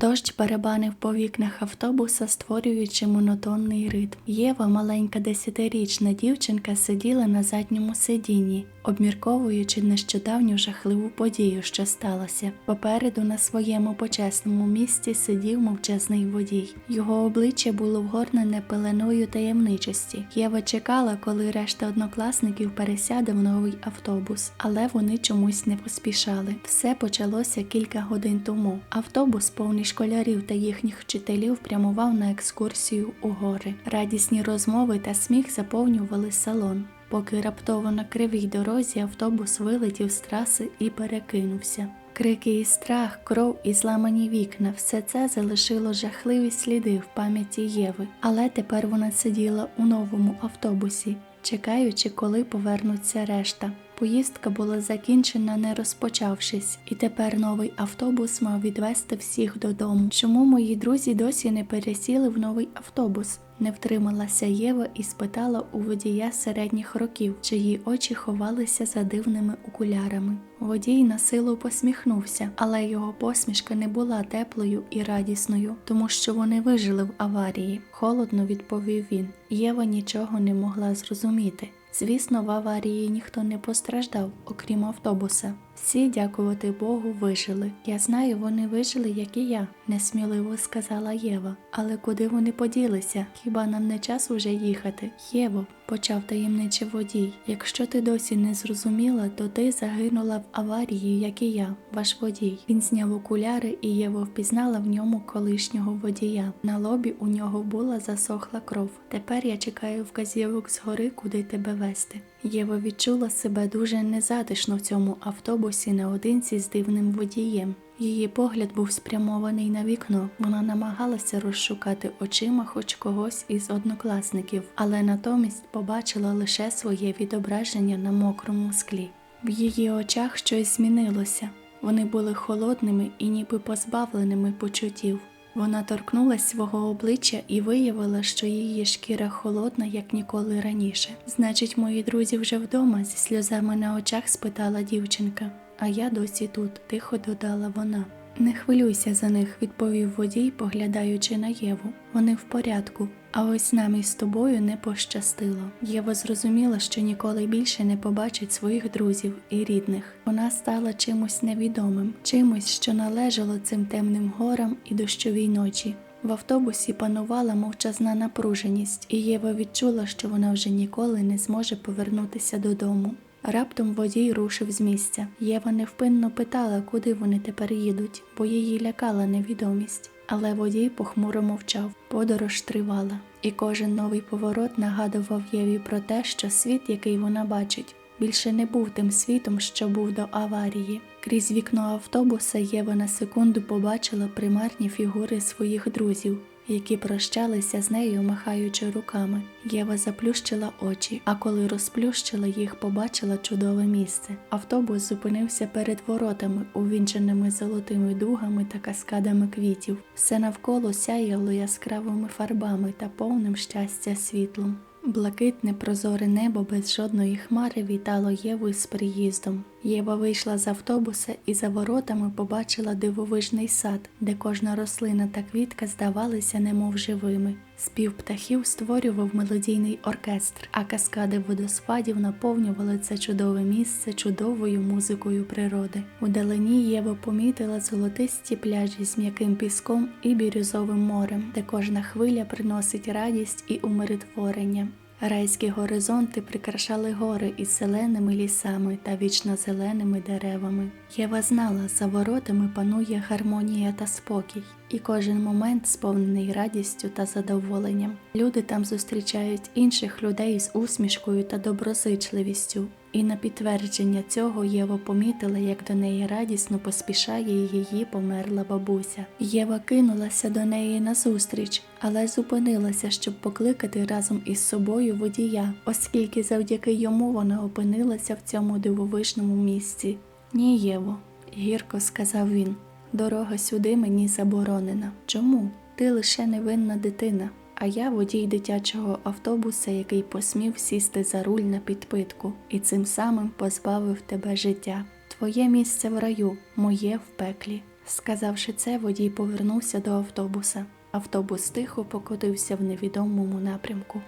Дощ барабанив по вікнах автобуса, створюючи монотонний ритм. Єва, маленька десятирічна дівчинка, сиділа на задньому сидінні, обмірковуючи нещодавню жахливу подію, що сталося. Попереду на своєму почесному місці сидів мовчазний водій. Його обличчя було вгорнене пеленою таємничості. Єва чекала, коли решта однокласників пересяде в новий автобус, але вони чомусь не поспішали. Все почалося кілька годин тому. Автобус, повний школярів та їхніх вчителів, прямував на екскурсію у гори. Радісні розмови та сміх заповнювали салон. Поки раптово на кривій дорозі автобус вилетів з траси і перекинувся. Крики і страх, кров і зламані вікна все це залишило жахливі сліди в пам'яті Єви, але тепер вона сиділа у новому автобусі, чекаючи, коли повернуться решта. Поїздка була закінчена, не розпочавшись, і тепер новий автобус мав відвести всіх додому. Чому мої друзі досі не пересіли в новий автобус? Не втрималася Єва і спитала у водія середніх років, чиї очі ховалися за дивними окулярами. Водій на силу посміхнувся, але його посмішка не була теплою і радісною, тому що вони вижили в аварії. Холодно відповів він. Єва нічого не могла зрозуміти. Звісно, в аварії ніхто не постраждав, окрім автобуса. Всі, дякувати Богу, вижили. Я знаю, вони вижили, як і я, несміливо сказала Єва. Але куди вони поділися? Хіба нам не час уже їхати? Єво, почав таємничий водій. Якщо ти досі не зрозуміла, то ти загинула в аварії, як і я, ваш водій. Він зняв окуляри, і Єва впізнала в ньому колишнього водія. На лобі у нього була засохла кров. Тепер я чекаю вказівок згори, куди тебе вести. Єва відчула себе дуже незатишно в цьому автобусі наодинці з дивним водієм. Її погляд був спрямований на вікно. Вона намагалася розшукати очима хоч когось із однокласників, але натомість побачила лише своє відображення на мокрому склі. В її очах щось змінилося. Вони були холодними і ніби позбавленими почуттів. Вона торкнулась свого обличчя і виявила, що її шкіра холодна, як ніколи раніше. Значить, мої друзі вже вдома, зі сльозами на очах спитала дівчинка. А я досі тут, тихо додала вона. Не хвилюйся за них, відповів водій, поглядаючи на Єву. Вони в порядку. А ось нам із тобою не пощастило. Єва зрозуміла, що ніколи більше не побачить своїх друзів і рідних. Вона стала чимось невідомим, чимось, що належало цим темним горам і дощовій ночі. В автобусі панувала мовчазна напруженість, і Єва відчула, що вона вже ніколи не зможе повернутися додому. Раптом водій рушив з місця. Єва невпинно питала, куди вони тепер їдуть, бо її лякала невідомість. Але водій похмуро мовчав, подорож тривала, і кожен новий поворот нагадував Єві про те, що світ, який вона бачить, більше не був тим світом, що був до аварії. Крізь вікно автобуса Єва на секунду побачила примарні фігури своїх друзів, які прощалися з нею, махаючи руками. Єва заплющила очі, а коли розплющила їх, побачила чудове місце. Автобус зупинився перед воротами, увінченими золотими дугами та каскадами квітів. Все навколо сяяло яскравими фарбами та повним щастя світлом. Блакитне прозоре небо без жодної хмари вітало Єву із приїздом. Єва вийшла з автобуса і за воротами побачила дивовижний сад, де кожна рослина та квітка здавалися немов живими. Спів птахів створював мелодійний оркестр, а каскади водоспадів наповнювали це чудове місце чудовою музикою природи. У далині Єва помітила золотисті пляжі з м'яким піском і бірюзовим морем, де кожна хвиля приносить радість і умиротворення. Райські горизонти прикрашали гори із зеленими лісами та вічно зеленими деревами. Єва знала, за воротами панує гармонія та спокій, і кожен момент сповнений радістю та задоволенням. Люди там зустрічають інших людей з усмішкою та доброзичливістю. І на підтвердження цього Єва помітила, як до неї радісно поспішає її померла бабуся. Єва кинулася до неї назустріч, але зупинилася, щоб покликати разом із собою водія, оскільки завдяки йому вона опинилася в цьому дивовижному місці. Ні, Єво, гірко сказав він. Дорога сюди мені заборонена. Чому? Ти лише невинна дитина а я водій дитячого автобуса, який посмів сісти за руль на підпитку і цим самим позбавив тебе життя. Твоє місце в раю, моє в пеклі. Сказавши це, водій повернувся до автобуса. Автобус тихо покотився в невідомому напрямку.